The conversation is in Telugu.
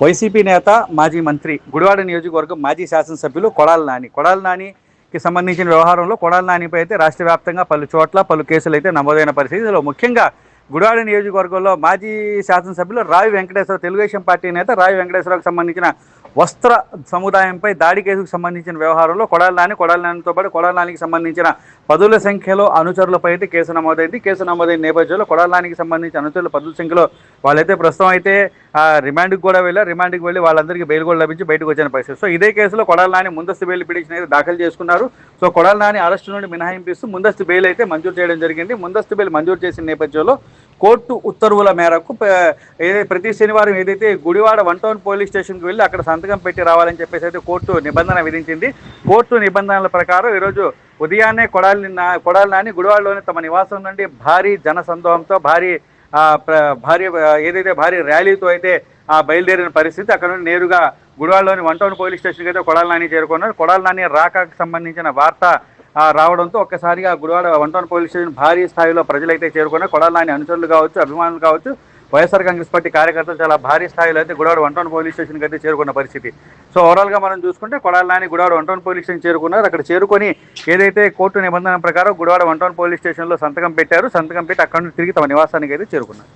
వైసీపీ నేత మాజీ మంత్రి గుడివాడ నియోజకవర్గం మాజీ శాసనసభ్యులు కొడాల నాని. కొడాల నానికి సంబంధించిన వ్యవహారంలో కొడాల నానిపై అయితే రాష్ట్ర వ్యాప్తంగా పలు చోట్ల పలు కేసులు అయితే నమోదైన పరిస్థితిలో ముఖ్యంగా గుడివాడ నియోజకవర్గంలో మాజీ శాసనసభ్యులు రావి వెంకటేశ్వర తెలుగుదేశం పార్టీ నేత రావి వెంకటేశ్వరరావుకు సంబంధించిన వస్త్ర సముదాయంపై దాడి కేసుకు సంబంధించిన వ్యవహారంలో కొడాల నాని కొడాల నానితో పాటు కొడాల నానికి సంబంధించిన పదుల సంఖ్యలో అనుచరులపై అయితే కేసు నమోదైంది. కేసు నమోదైన నేపథ్యంలో కొడాల నానికి సంబంధించిన అనుచరుల పదుల సంఖ్యలో వాళ్ళైతే ప్రస్తుతం అయితే రిమాండ్కి కూడా వెళ్ళారు. రిమాండ్కి వెళ్ళి వాళ్ళందరికీ బెయిల్ కూడా లభించి బయటకు వచ్చిన పరిస్థితి. సో ఇదే కేసులో కొడాల నాని ముందస్తు బెయిల్ పిటిషన్ అయితే దాఖలు చేసుకున్నారు. సో కొడాల నాని అరెస్టు నుండి మినహాయింపిస్తూ ముందస్తు బెయిల్ అయితే మంజూరు చేయడం జరిగింది. ముందస్తు బెయిల్ మంజూరు చేసిన నేపథ్యంలో కోర్టు ఉత్తర్వుల మేరకు ఏదైతే ప్రతి శనివారం ఏదైతే గుడివాడ వన్ టౌన్ పోలీస్ స్టేషన్కి వెళ్ళి అక్కడ సంతకం పెట్టి రావాలని చెప్పేసి అయితే కోర్టు నిబంధన విధించింది. కోర్టు నిబంధనల ప్రకారం ఈరోజు ఉదయాన్నే కొడాలి నా కొడాలి నాని గుడివాడలోని తమ నివాసం నుండి భారీ జన సందోహంతో భారీ భారీ ఏదైతే భారీ ర్యాలీతో అయితే ఆ బయలుదేరిన పరిస్థితి అక్కడ నుండి నేరుగా గుడివాడలోని వన్ టౌన్ పోలీస్ స్టేషన్కి అయితే కొడాల నాని చేరుకున్నారు. కొడాల నాని రాకకు సంబంధించిన వార్త రావడంతో ఒక్కసారిగా Gudivada one town police station భారీ స్థాయిలో ప్రజలైతే చేరుకున్నారు. కొడాల నాని అనుచరులు కావచ్చు అభిమానులు కావచ్చు వైఎస్ఆర్ కాంగ్రెస్ పార్టీ కార్యకర్తలు చాలా భారీ స్థాయిలో అయితే గుడాడు వన్ టౌన్ పోలీస్ స్టేషన్కి అయితే చేరుకున్న పరిస్థితి. సో ఓవరాల్గా మనం చూసుకుంటే Kodali Nani Gudivada one town police station చేరుకున్నారు. అక్కడ చేరుకొని ఏదైతే కోర్టు నిబంధన ప్రకారం గుడివాడ వన్ టౌన్ పోలీస్ స్టేషన్లో సంతకం పెట్టారు. సంతకం పెట్టి అక్కడ నుండి తిరిగి తమ నివాసానికి అయితే చేరుకున్నారు.